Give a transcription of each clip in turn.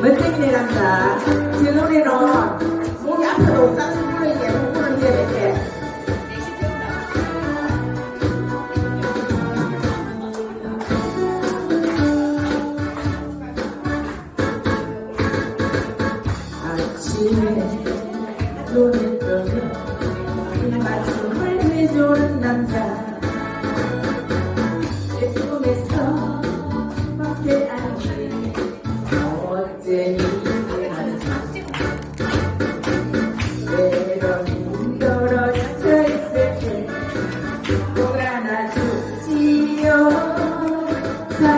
멋쟁이네 남자. 제 노래는 목이 아파도 부르게 못 부르게 이렇게. 아침에 눈을 뜨면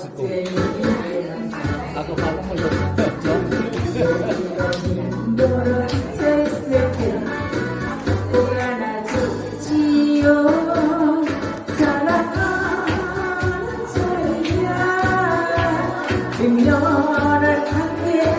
나왔을 거고. 아까 바로 걸렸죠? 그녀를 함께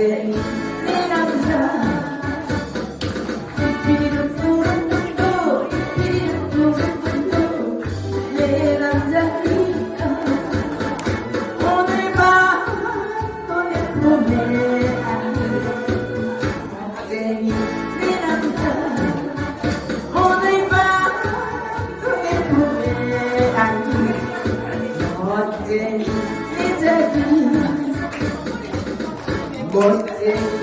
didn't Lord.